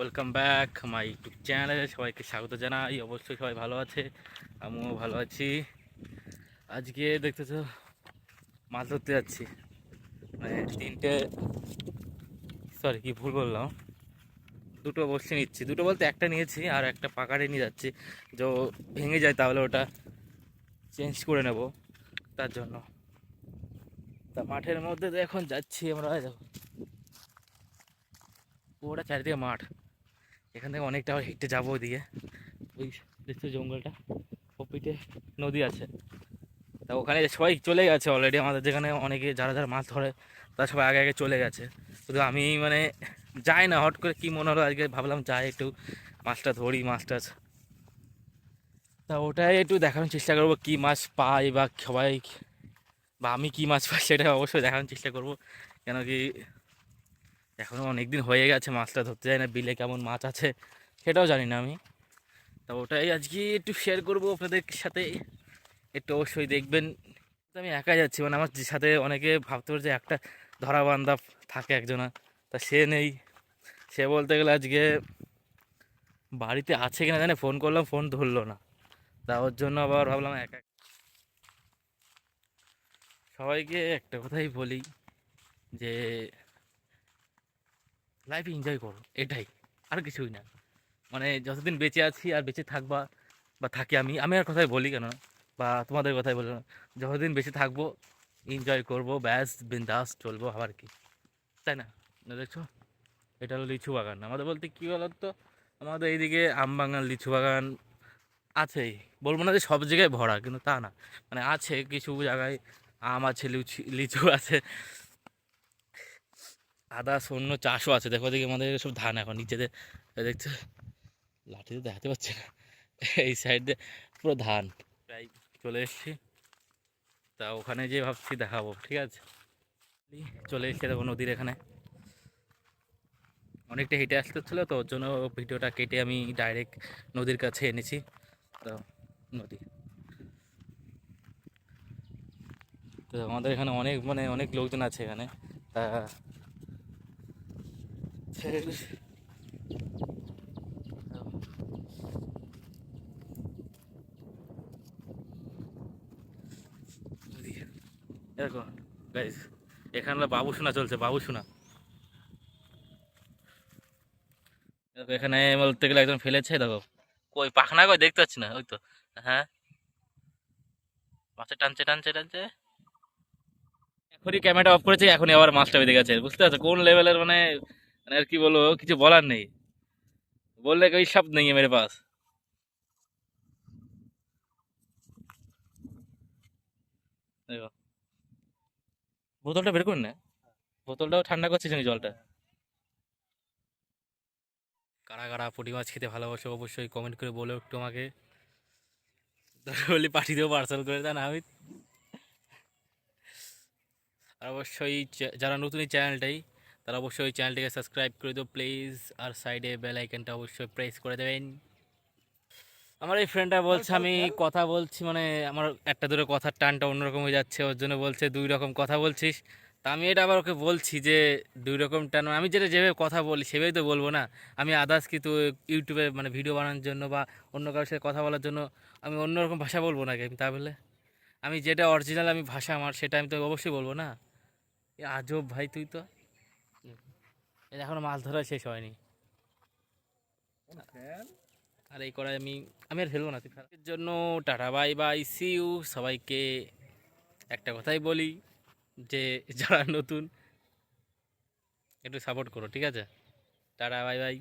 Welcome back my YouTube চ্যানেলে সবাইকে স্বাগত জানাই। অবশ্যই সবাই ভালো আছে, আমিও ভালো আছি। আজকে দেখতেছো, মাছ ধরতে যাচ্ছি। মানে তিনটে সরি কি ভুল বললাম? দুটো বসে নিচ্ছি। দুটো বলতে একটা নিয়েছি আর একটা পাকারে নিয়ে যাচ্ছি। যে ভেঙে যায় তাহলে ওটা চেঞ্জ করে নেব তার জন্য। তা মাঠের মধ্যে তো এখন যাচ্ছি আমরা দেখো। পুরোটা চারিদিকে মাঠ। এখান থেকে অনেকটা আবার হেঁটে যাব ওদিকে ওই দেখছ জঙ্গলটা? ওপিটে নদী আছে। তা ওখানে সবাই চলে গেছে অলরেডি আমাদের যেখানে অনেকে যারা যারা মাছ ধরে, তারা সবাই আগে আগে চলে গেছে। শুধু আমি মানে যাই না হট করে কী মনে হলো? আজকে ভাবলাম যাই একটু মাছটা ধরি মাছ টাছ তা ওটাই একটু দেখানোর চেষ্টা করব, কী মাছ পাই বা সবাই বা আমি কী মাছ পাই, সেটা অবশ্যই দেখানোর চেষ্টা করব। কেন কি এখনও অনেক দিন হয়ে গেছে, মাছটা ধরতে যায় না, বিলে কেমন মাছ আছে সেটাও জানি না আমি। তা ওটাই আজকে একটু শেয়ার করব আপনাদের সাথে। একটু অবশ্যই দেখবেন। আমি একা যাচ্ছি মানে আমার সাথে অনেকে ভাবতে পারে যে একটা ধরা বান্ধা থাকে একজনা, তা সে নেই। সে বলতে গেলে আজকে বাড়িতে আছে কিনা জানে ফোন করলাম ফোন ধরলো না। তা ওর জন্য আবার ভাবলাম একা সবাইকে একটা কথাই বলি যে লাইফ এনজয় করো, এটাই। আর কিছুই না। মানে যতদিন বেঁচে আছি আর বেঁচে থাকবা বা থাকি আমি আমি আর কথাই বলি কেন? বা তোমাদের কথাই বলি না যতদিন বেঁচে থাকব এনজয় করব, ব্যাস, বিন্দাস চলবো, আবার কি? তাই না? দেখছ? এটা হলো লিচু বাগান। আমাদের বলতে কী বলো তো আমাদের এইদিকে আম বাগান, লিচু বাগান আছেই। বলব না যে সব জায়গায় ভরা, কিন্তু তা না। মানে আছে কিছু জায়গায় আম আছে, লিচু লিচু আছে। আদার্স অন্য চাষও আছে। দেখো দেখি আমাদের সব ধান এখন এই দেখছ? লাঠিতে দেখাতে পারছে না। এই সাইডে পুরো ধান। প্রায় চলে এসেছি। তা ওখানে যে ভাবছি দেখাবো, ঠিক আছে? চলে এসেছে দেখো নদীর এখানে। অনেকটা হেঁটে আসতে হচ্ছিল তো, ওর জন্য ভিডিওটা কেটে আমি ডাইরেক্ট নদীর কাছে এনেছি। তো, নদী। তো আমাদের এখানে অনেক মানে অনেক লোকজন আছে এখানে। তা এরকম এখানে বলতে গেলে একজন ফেলেছে, দেখো। কই কই? দেখতে পাচ্ছি না, ওই তো। হ্যাঁ? টানছে টানছে টানছে। এখনই ক্যামেরাটা অফ করেছে, এখনই আবার মাছটা বেঁধে গেছে। বুঝতে পারছ? কোন লেভেলের মানে মানে আর কি বলবো কিছু বলার নেই বললে कोई शब्द नहीं है मेरे पास দেখো বোতলটা বের করুন না বোতলটাও ঠান্ডা করছে নাকি জলটা কারা কারা পুঁটি মাছ খেতে ভালোবাসে অবশ্যই কমেন্ট করে বলো একটু আমাকে বলি পাঠিয়ে দেবো পার্সেল করে দেন আমি আর অবশ্যই চ্যা- যারা নতুন এই চ্যানেলটাই তারা অবশ্যই চ্যানেলটিকে সাবস্ক্রাইব করে দেবো প্লিজ আর সাইডে বেল আইকনটা অবশ্যই প্রেস করে দেবেন। আমার এই ফ্রেন্ডটা বলছে, আমি কথা বলছি মানে আমার একটা দুটো কথার টানটা অন্যরকম হয়ে যাচ্ছে, ওর জন্য বলছে, দুই রকম কথা বলছিস। তা আমি এটা আবার ওকে বলছি যে, দুই রকম টান। আমি যেটা যেভাবে কথা বলি, সেভাবেই তো বলব না। আমি আদার্স কিন্তু ইউটিউবে মানে ভিডিও বানানোর জন্য বা অন্য কারোর সাথে কথা বলার জন্য আমি অন্যরকম ভাষা বলব না তা বলে আমি যেটা অরিজিনাল আমি ভাষা আমার, সেটা আমি তো অবশ্যই বলব না। আজব ভাই তুই তো। এই এখনও মাছ ধরা শেষ হয়নি। আর এই করায় আমি আমি আর ফেলব না তুই এর জন্য tata bye bye see you সবাইকে একটা কথাই বলি যে যারা নতুন একটু সাপোর্ট করো ঠিক আছে? Tata bye by